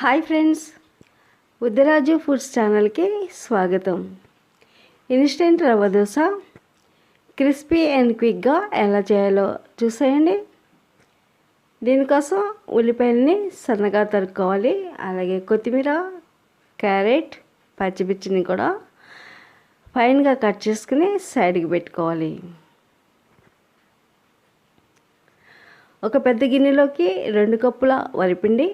Hi friends. Uddaraju foods ఛానల్కి స్వాగతం. Instant rava dosa crispy and క్విక్గా ఎలా చేయాలో చూసేయండి. దీనికోసం ఉల్లిపాయలని సన్నగా తరుక్కోవాలి. అలాగే కొత్తిమీర క్యారెట్ పచ్చిమిర్చిని కూడా ఫైన్గా కట్ చేసుకుని సైడ్కి పెట్టుకోవాలి. ఒక పెద్ద గిన్నెలోకి రెండు కప్పుల వరిపిండి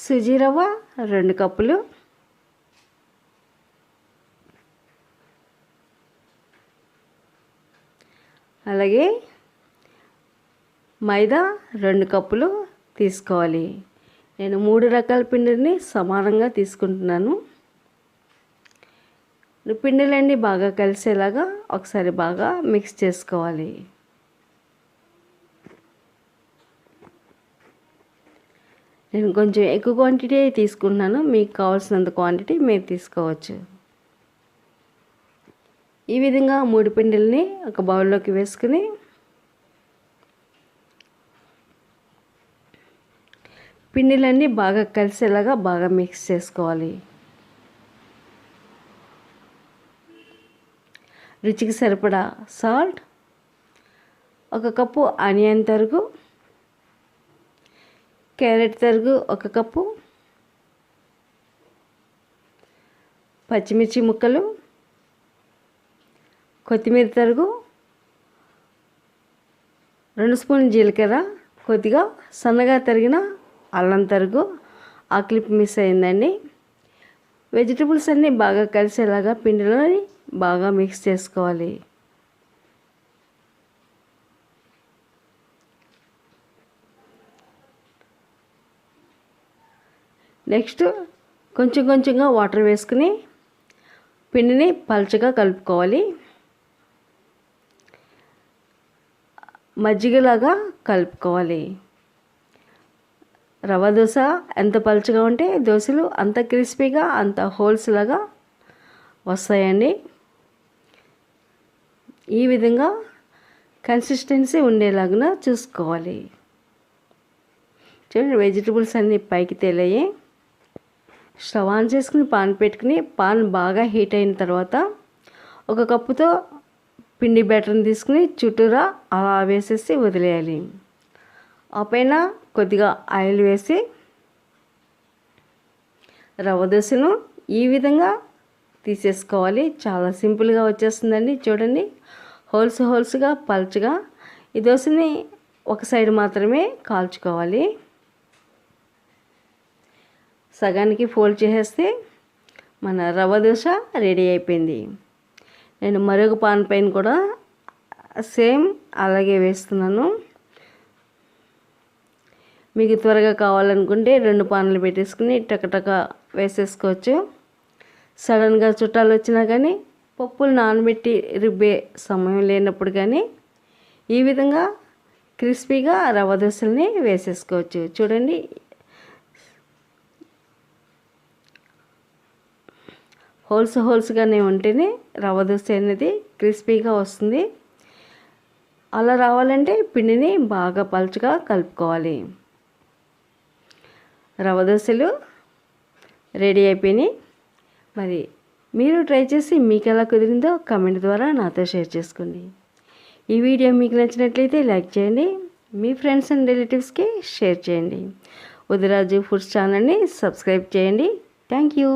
సుజీ రవ్వ రెండు కప్పులు. అలాగే మైదా రెండు కప్పులు తీసుకోవాలి. నేను మూడు రకాల పిండిని సమానంగా తీసుకుంటున్నాను. పిండిలన్నీ బాగా కలిసేలాగా ఒకసారి బాగా మిక్స్ చేసుకోవాలి. నేను కొంచెం ఎక్కువ క్వాంటిటీ తీసుకుంటున్నాను. మీకు కావాల్సినంత క్వాంటిటీ మీరు తీసుకోవచ్చు. ఈ విధంగా మూడు పిండిల్ని ఒక బౌల్లోకి వేసుకుని పిండిలన్నీ బాగా కలిసేలాగా బాగా మిక్స్ చేసుకోవాలి. రుచికి సరిపడా సాల్ట్ ఒక కప్పు ఆనియన్ తరుగు క్యారెట్ తరుగు ఒక కప్పు. పచ్చిమిర్చి ముక్కలు. కొత్తిమీర తరుగు రెండు స్పూన్ జీలకర్ర. కొద్దిగా సన్నగా తరిగిన అల్లం తరుగు. ఆ క్లిప్ మిస్ అయిందండి. వెజిటబుల్స్ అన్నీ బాగా కలిసేలాగా పిండిలోని బాగా మిక్స్ చేసుకోవాలి. నెక్స్ట్ కొంచెం కొంచెంగా వాటర్ వేసుకుని పిండిని పలచగా కలుపుకోవాలి. మజ్జిగలాగా కలుపుకోవాలి. రవ దోశ ఎంత పలుచగా ఉంటే దోశలు అంత క్రిస్పీగా అంత హోల్స్ లాగా వస్తాయండి. ఈ విధంగా కన్సిస్టెన్సీ ఉండేలాగా చూసుకోవాలి. చూడండి వెజిటబుల్స్ అన్నీ పైకి తేలయ్యాయి స్టవ్ ఆన్ చేసుకుని పాన్ పెట్టుకుని పాన్ బాగా హీట్ అయిన తర్వాత ఒక కప్పుతో పిండి బ్యాటర్ని తీసుకుని చుట్టూరా అలా వేసేసి వదిలేయాలి. ఆ పైన కొద్దిగా ఆయిల్ వేసి రవ్వ దోశను ఈ విధంగా తీసేసుకోవాలి. చాలా సింపుల్గా వచ్చేస్తుందండి చూడండి. హోల్స్ హోల్స్గా పల్చగా ఈ దోశని ఒక సైడ్ మాత్రమే కాల్చుకోవాలి. సగానికి ఫోల్డ్ చేసేస్తే మన రవ్వ దోశ రెడీ అయిపోయింది. నేను మరొక పాన్ పైన కూడా సేమ్ అలాగే వేస్తున్నాను. మీకు త్వరగా కావాలనుకుంటే రెండు పాన్లు పెట్టేసుకుని టకటక వేసేసుకోవచ్చు. సడన్గా చుట్టాలు వచ్చినా కానీ పప్పులు నానబెట్టి రుబ్బే సమయం లేనప్పుడు కానీ ఈ విధంగా క్రిస్పీగా రవ్వ దోశల్ని వేసేసుకోవచ్చు. చూడండి హోల్స్ హోల్స్గానే ఉంటేనే రవ్వ దోశ అనేది క్రిస్పీగా వస్తుంది. అలా రావాలంటే పిండిని బాగా పలుచగా కలుపుకోవాలి. రవ్వ దోశలు రెడీ అయిపోయినాయి. మరి మీరు ట్రై చేసి మీకు ఎలా కుదిరిందో కమెంట్ ద్వారా నాతో షేర్ చేసుకోండి. ఈ వీడియో మీకు నచ్చినట్లయితే లైక్ చేయండి. మీ ఫ్రెండ్స్ అండ్ రిలేటివ్స్కి షేర్ చేయండి. ఉదిరాజు ఫుడ్స్ ఛానల్ని సబ్స్క్రైబ్ చేయండి. Thank you.